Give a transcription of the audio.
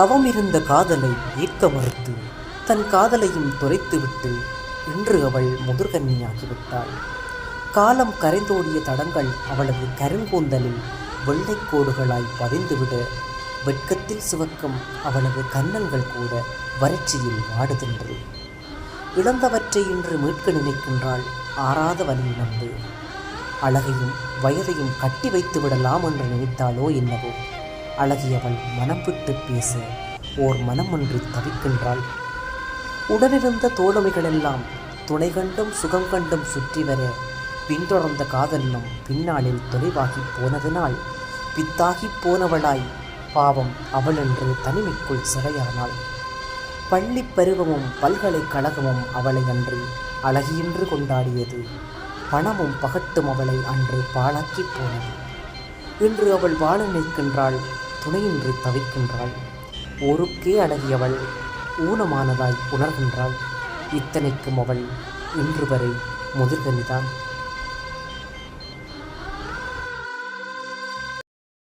தவம் இருந்த காதலை ஏற்க மறுத்து தன் காதலையும் துரைத்துவிட்டு இன்று அவள் முதிர்கன்னியாகிவிட்டாள். காலம் கரைந்தோடிய தடங்கள் அவளது கருங்கூந்தலில் வெள்ளைக் கோடுகளாய் பதிந்துவிட வெட்கத்தில் சிவக்கும் அவளது கன்னங்கள் கூட வறட்சியில் வாடுகின்றது. இழந்தவற்றை இன்று மீட்க நினைக்கின்றாள் ஆறாத வலியிழந்து அழகையும் வயதையும் கட்டி வைத்து விடலாம் என்று நினைத்தாளோ என்னவோ. அழகியவள் மனம் விட்டு பேச ஓர் மனமொன்றி தவிக்கின்றாள். உடனிருந்த தோழமைகளெல்லாம் துணை கண்டும் சுகம் கண்டும் சுற்றி வர பின்தொடர்ந்த காதலும் பின்னாளில் தொலைவாகி போனதினால் பித்தாகி போனவளாய் பாவம் அவளென்று தனிமைக்குள் சிறையானாள். பள்ளிப் பருவமும் பல்கலைக்கழகமும் அவளை அன்று அழகியின்று கொண்டாடியது. பணமும் பகட்டும் அவளை அன்று பாழாக்கிப் போனது. இன்று அவள் வாழ நிற்கின்றாள் துணையின்றி தவிக்கின்றாள். ஊருக்கே அழகியவள் ஊனமானதாய் உணர்கின்றாள். இத்தனைக்கும் அவள் இன்று வரை முதிர்கனிதான்.